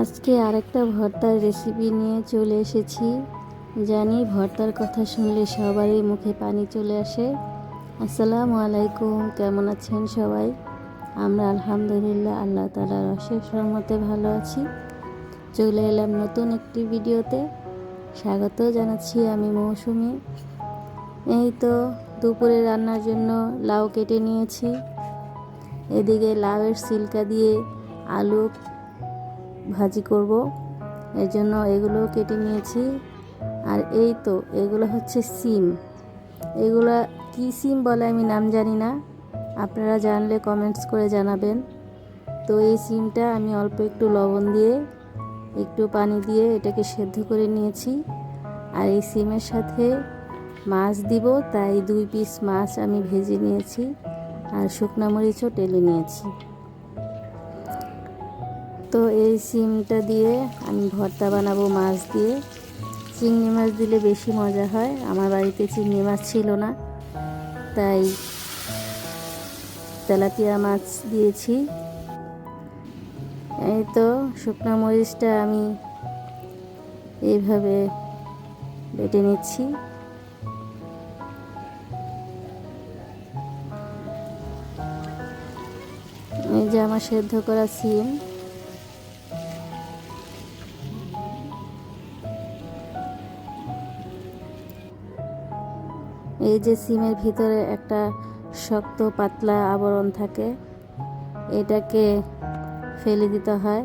আজকে আরেকটা ভর্তার রেসিপি নিয়ে চলে এসেছি। জানি ভর্তার কথা শুনলে সবারই মুখে পানি চলে আসে। আসসালামু আলাইকুম, কেমন আছেন সবাই? আমরা আলহামদুলিল্লাহ আল্লাহ তালার অশেষ রহমতে ভালো আছি। চলে এলাম নতুন একটি ভিডিওতে। স্বাগত জানাচ্ছি আমি মৌসুমি। এই তো দুপুরে রান্নার জন্য লাউ কেটে নিয়েছি। এদিকে লাউয়ের সিলকা দিয়ে আলু ভাজি করব। এর জন্য এগুলো কেটে নিয়েছি। আর এই তো, এগুলো হচ্ছে সিম। এগুলো কি সিম বলে আমি নাম জানি না। আপনারা জানলে কমেন্টস করে জানাবেন। তো এই সিমটা আমি অল্প একটু লবণ দিয়ে, একটু পানি দিয়ে এটাকে সেদ্ধ করে নিয়েছি। আর এই সিমের সাথে মাছ দিব, তাই দুই পিস মাছ আমি ভেজে নিয়েছি। আর শুকনা মরিচও টেলে নিয়েছি। তো এই সিমটা দিয়ে আমি ভর্তা বানাবো মাছ দিয়ে। চিংড়ি মাছ দিলে বেশি মজা হয়। আমার বাড়িতে চিংড়ি মাছ ছিল না, তাই তেলাপিয়া মাছ দিয়েছি। এই তো শুকনো মরিচটা আমি এইভাবে বেটে নিচ্ছি। এই যে আমার সেদ্ধ করা সিম। এই যে সিমের ভিতরে একটা শক্ত পাতলা আবরণ থাকে, এটাকে ফেলে দিতে হয়।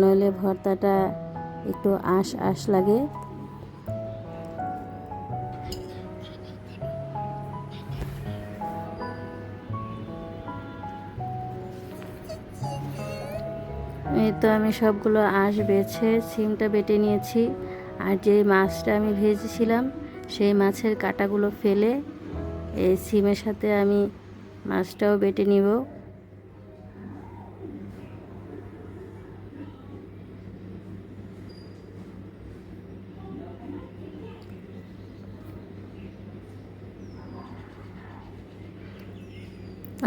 নইলে ভর্তাটা একটু আঁশ আঁশ লাগে। এই তো আমি সবগুলো আঁশ বেছে, সিমটা বেটে নিয়েছি। আর যে মাছটা আমি ভেজেছিলাম সেই মাছের কাটাগুলো ফেলে এই সিমের সাথে আমি মাছটাও বেটে নিব।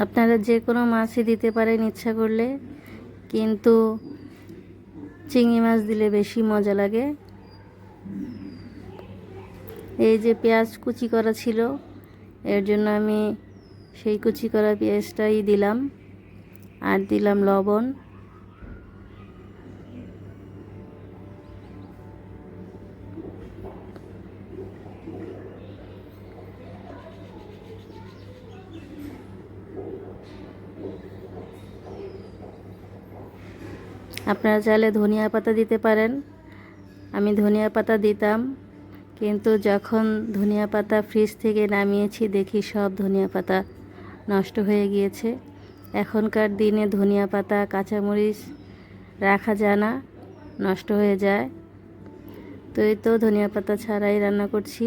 আপনারা যে কোনো মাছই দিতে পারেন ইচ্ছা করলে, কিন্তু চিংড়ি মাছ দিলে বেশি মজা লাগে। এই যে পেঁয়াজ কুচি করা ছিল, এর জন্য আমি সেই কুচি করা পেঁয়াজটাই দিলাম আর দিলাম লবণ। আপনারা চাইলে ধনিয়া পাতা দিতে পারেন। আমি ধনিয়া পাতা দিতাম। কিন্তু যখন ধনিয়া পাতা ফ্রিজ থেকে নামিয়েছি, দেখি সব ধনিয়া পাতা নষ্ট হয়ে গিয়েছে। এখনকার দিনে ধনিয়া পাতা, কাঁচামরিচ রাখা যায় না নষ্ট হয়ে যায়। তো এই তো ধনিয়া পাতা ছাড়াই রান্না করছি।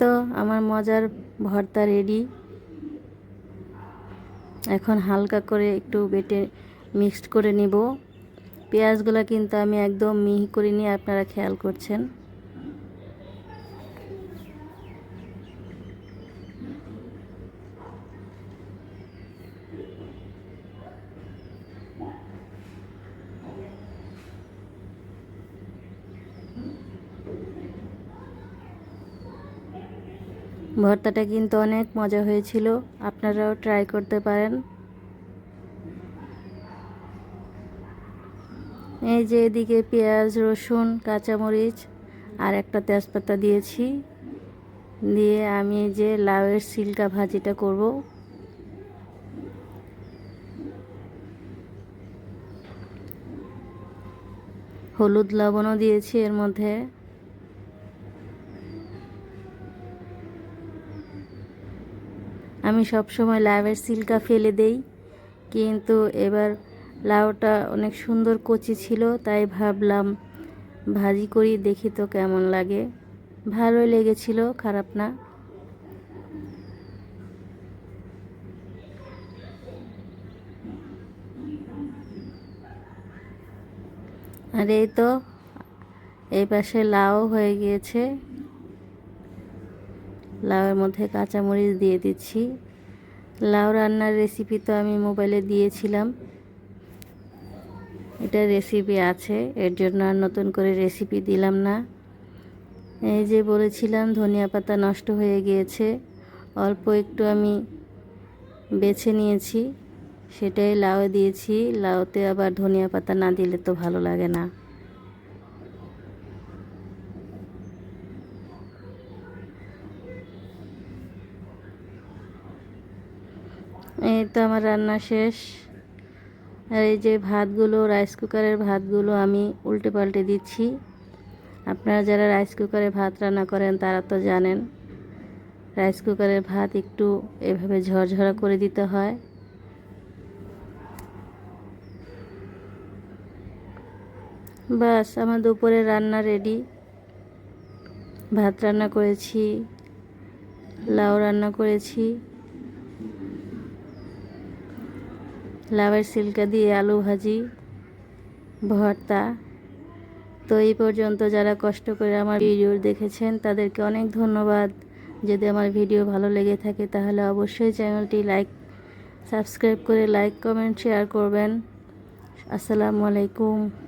তো আমার মজার ভর্তা রেডি এখন হালকা করে একটু বেটে মিক্সড করে নিব। পেঁয়াজগুলো কিন্তু আমি একদম মিহি করে নিয়ে আপনারা খেয়াল করছেন। ভর্তাটা কিন্তু অনেক মজা হয়েছিল। আপনারাও ট্রাই করতে পারেন। এই যে এদিকে পেঁয়াজ, রসুন, কাঁচামরিচ আর একটা তেজপাতা দিয়েছি। দিয়ে আমি যে লাউয়ের সিল্কা ভাজিটা করব। হলুদ লবণও দিয়েছি এর মধ্যে। আমি সব সময় লাউয়ের সিল্কা ফেলে দেই। কিন্তু এবার লাউটা অনেক সুন্দর কচি ছিল, তাই ভাবলাম ভাজি করি, দেখি তো কেমন লাগে। ভালোই লেগেছিল, খারাপ না। আর এই তো, এই পাশে লাউ হয়ে গিয়েছে। লাউয়ের মধ্যে কাঁচামরিচ দিয়ে দিচ্ছি। লাউ রান্নার রেসিপি তো আমি মোবাইলে দিয়েছিলাম। এটা রেসিপি আছে, এর জন্য আর নতুন করে রেসিপি দিলাম না। এই যে বলেছিলাম, ধনিয়া পাতা নষ্ট হয়ে গিয়েছে, অল্প একটু আমি বেছে নিয়েছি, সেটাই লাউ দিয়েছি। লাউতে আবার ধনিয়া পাতা না দিলে তো ভালো লাগে না। এই তো আমার রান্না শেষ। আর এই যে ভাতগুলো রাইস কুকারের ভাতগুলো আমি উল্টে পাল্টে দিচ্ছি। আপনারা যারা রাইস কুকারে ভাত রান্না করেন, তারা তো জানেন রাইস কুকারের ভাত একটু এভাবে ঝরঝরা করে দিতে হয়। বাস, আমার দুপুরে রান্না রেডি ভাত রান্না করেছি, লাউ রান্না করেছি। লাউয়ের সিল্কা দিয়ে আলু ভাজি, ভর্তা। তো এই পর্যন্ত যারা কষ্ট করে আমার ভিডিও দেখেছেন, তাদেরকে অনেক ধন্যবাদ। যদি আমার ভিডিও ভালো লেগে থাকে, তাহলে অবশ্যই চ্যানেলটি লাইক, সাবস্ক্রাইব করে লাইক, কমেন্ট, শেয়ার করবেন। আসসালামু আলাইকুম।